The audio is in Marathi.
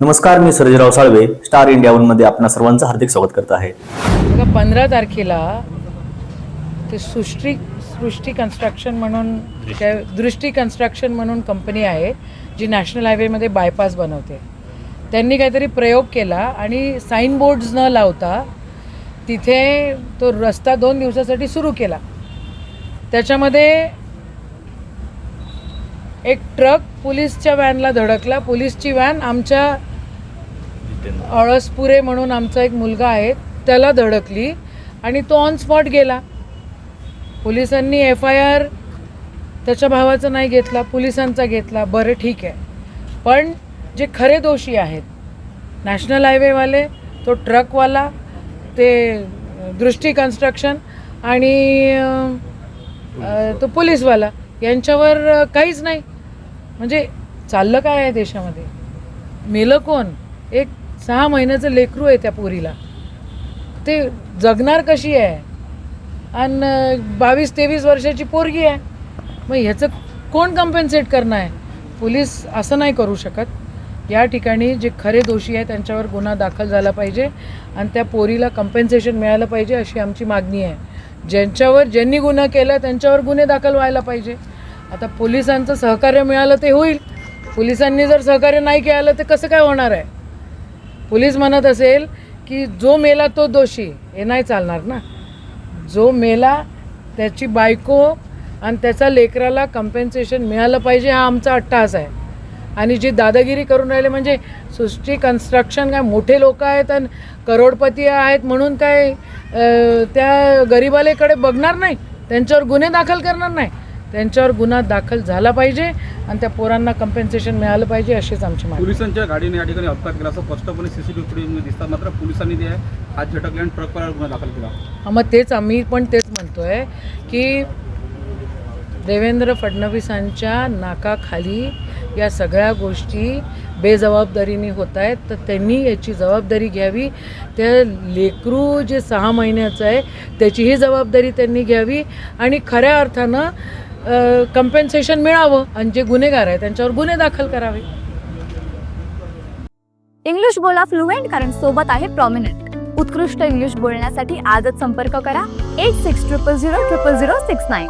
नमस्कार मी सर्जराव साळवे स्टार इंडिया वनमध्ये आपणा सर्वांचं हार्दिक स्वागत करत आहे. बघा पंधरा तारखेला ते सृष्टी सृष्टी कन्स्ट्रक्शन म्हणून दृष्टी कन्स्ट्रक्शन म्हणून कंपनी आहे जी नॅशनल हायवेमध्ये बायपास बनवते. त्यांनी काहीतरी प्रयोग केला आणि साईन बोर्ड्स न लावता तिथे तो रस्ता दोन दिवसासाठी सुरू केला. त्याच्यामध्ये एक ट्रक पोलीसच्या व्हॅनला धडकला. पोलीसची व्हॅन आमच्या अळसपुरे म्हणून आमचा एक मुलगा आहे त्याला धडकली आणि तो ऑन स्पॉट गेला. पोलिसांनी एफ आय आर त्याच्या भावाचा नाही घेतला पोलिसांचा घेतला. बरं ठीक आहे. पण जे खरे दोषी आहेत नॅशनल हायवेवाले तो ट्रकवाला ते दृष्टी कन्स्ट्रक्शन आणि तो पोलीसवाला यांच्यावर काहीच नाही. म्हणजे चाललं काय आहे देशामध्ये? मेलं कोण? एक सहा महिन्याचं लेकरू आहे त्या पोरीला. ते जगणार कशी आहे? आणि बावीस तेवीस वर्षाची पोरगी आहे. मग ह्याचं कोण कम्पेन्सेट करणार? आहे पोलीस असं नाही करू शकत. या ठिकाणी जे खरे दोषी आहे त्यांच्यावर गुन्हा दाखल झाला पाहिजे आणि त्या पोरीला कम्पेन्सेशन मिळालं पाहिजे अशी आमची मागणी आहे. ज्यांच्यावर ज्यांनी गुन्हा केला त्यांच्यावर गुन्हे दाखल व्हायला पाहिजे. आता पोलिसांचं सहकार्य मिळालं ते होईल. पोलिसांनी जर सहकार्य नाही केलं तर कसं काय होणार आहे? पोलीस म्हणत असेल की जो मेला तो दोषी हे नाही चालणार ना. जो मेला त्याची बायको आणि त्याचा लेकराला कम्पेन्सेशन मिळालं पाहिजे हा आमचा अट्टास आहे. आणि जी दादागिरी करून राहिले म्हणजे सृष्टी कन्स्ट्रक्शन काय मोठे लोक आहेत आणि करोडपती आहेत म्हणून काय त्या गरिबालेकडे बघणार नाही त्यांच्यावर गुन्हे दाखल करणार नाही. त्यांच्यावर गुन्हा दाखल झाला पाहिजे आणि त्या पोरांना कम्पेन्सेशन मिळालं पाहिजे अशीच आमची मागणी. पोलिसांच्या गाडीने या ठिकाणी अपघात केला असं स्पष्टपणे सीसीटीव्ही फुटेजमध्ये दिसतात. मात्र पोलिसांनी ते हात झटकले आणि ट्रकवर गुन्हा दाखल केला. हा, मग तेच आम्ही पण तेच म्हणतोय की देवेंद्र फडणवीसांच्या नाकाखाली या सगळ्या गोष्टी बेजबाबदारीने होत आहेत तर त्यांनी याची जबाबदारी घ्यावी. त्या लेकरू जे सहा महिन्याचं आहे त्याचीही जबाबदारी त्यांनी घ्यावी. आणि खऱ्या अर्थानं कंपेन्सेशन मिळावं आणि जे गुन्हेगार आहे त्यांच्यावर गुन्हे दाखल करावे. इंग्लिश बोला फ्लुएंट कारण सोबत आहे प्रॉमिनंट उत्कृष्ट इंग्लिश बोलण्यासाठी आजच संपर्क करा. Eight six triple zero triple zero six nine